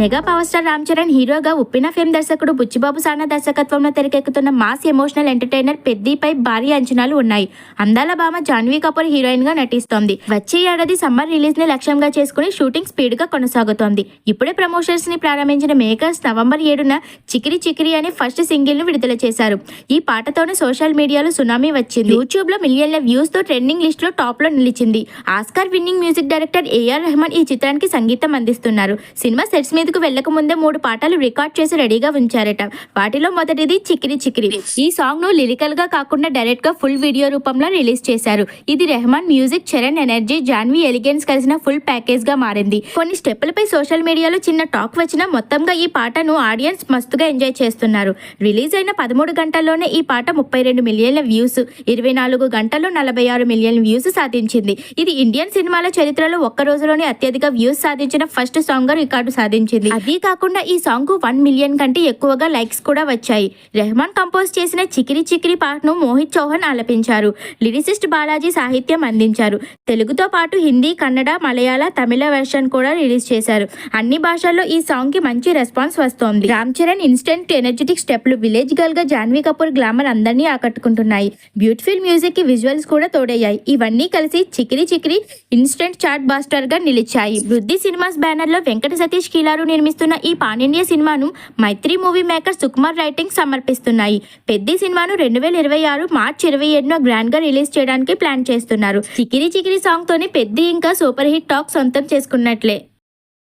Mega power star Ram Charan హీరోగా ఉప్పిన fame దర్శకుడు బుచ్చిబాబు సానా దర్శకత్వంలో తెరకెక్కుతున్న మాస్ ఎమోషనల్ ఎంటర్టైనర్ పెద్దిపై భారీ అంచనాలు ఉన్నాయి. అందాల భామ జాన్వీ కపూర్ హీరోయిన్గా నటిస్తోంది. వచ్చే ఏడాది సమ్మర్ రిలీజ్ని లక్ష్యంగా చేసుకుని షూటింగ్ స్పీడ్గా కొనసాగుతోంది. ఇప్పుడే ప్రమోషన్స్ని ప్రారంభించిన మేకర్స్ నవంబర్ ఏడున చికిరి చికిరి అనే ఫస్ట్ సింగిల్ను విడుదల చేశారు. ఈ పాటతోనే సోషల్ మీడియాలో సునామీ వచ్చింది. యూట్యూబ్లో మిలియన్ల వ్యూస్తో ట్రెండింగ్ లిస్ట్లో టాప్లో నిలిచింది. Oscar winning music director AR Rahman ఈ చిత్రానికి సంగీతం అందిస్తున్నారు. సినిమా సెట్స్ మీదకు వెళ్ళక ముందే మూడు పాటలు రికార్డ్ చేసి రెడీగా ఉంచారట. వాటిలో మొదటిది చికిరి చికిరి. ఈ సాంగ్ను లిరికల్గా కాకుండా డైరెక్ట్గా ఫుల్ వీడియో రూపంలో రిలీజ్ చేశారు. ఇది Rahman music Charan energy Janhvi elegance కలిసిన ఫుల్ ప్యాకేజ్గా మారింది. కొన్ని స్టెప్పులపై సోషల్ మీడియాలో చిన్న టాక్ వచ్చినా మొత్తంగా ఈ పాటను ఆడియన్స్ మస్తుగా ఎంజాయ్ చేస్తున్నారు. రిలీజ్ అయిన పదమూడు గంటల్లోనే ఈ పాట ముప్పై రెండు మిలియన్ల వ్యూస్ ఇరవై నాలుగు గంటల్లో నలభై ఆరు మిలియన్ వ్యూస్ సాధించింది. ఇది ఇండియన్ సినిమాల చరిత్రలో ఒక్క రోజులోనే అత్యధిక వ్యూస్ సాధించిన ఫస్ట్ సాంగ్గా రికార్డు సాధించింది. అదే కాకుండా ఈ సాంగ్కు వన్ మిలియన్ కంటే ఎక్కువగా లైక్స్ కూడా వచ్చాయి. రెహమాన్ కంపోజ్ చేసిన చికిరి చికిరి పాటను మోహిత్ చౌహాన్ ఆలపించారు. లిరిసిస్ట్ బాలాజీ సాహిత్యం అందించారు. తెలుగుతో పాటు హిందీ కన్నడ మలయాళ తమిళ వెర్షన్ కూడా రిలీజ్ చేశారు. అన్ని భాషల్లో ఈ సాంగ్కి మంచి రెస్పాన్స్ వస్తోంది. రామ్ చరణ్ ఇన్స్టెంట్ ఎనర్జెటిక్ స్టెప్లు విలేజ్ గర్ల్గా జాన్వీ కపూర్ గ్లామర్ అందరినీ ఆకట్టుకుంటున్నాయి. బ్యూటిఫుల్ మ్యూజిక్కి విజువల్స్ కూడా తోడయ్యాయి. ఇవన్నీ కలిసి చికిరి చికిరి ఇన్స్టెంట్ చార్ట్ బాస్టర్గా నిలిచాయి. వృద్ధి సినిమాస్ బ్యానర్లో వెంకట సతీష్ కీలారు నిర్మిస్తున్న ఈ పాన్ సినిమాను Mythri movie maker Sukumar writing సమర్పిస్తున్నాయి. పెద్ద సినిమాను రెండు వేల ఇరవై ఆరు మార్చి ఇరవై ఏడున గ్రాండ్గా రిలీజ్ చేయడానికి ప్లాన్ చేస్తున్నారు. చికిరి చికిరి సాంగ్ తోనే పెద్ద ఇంకా సూపర్ హిట్ టాక్ సొంతం చేసుకున్నట్లే.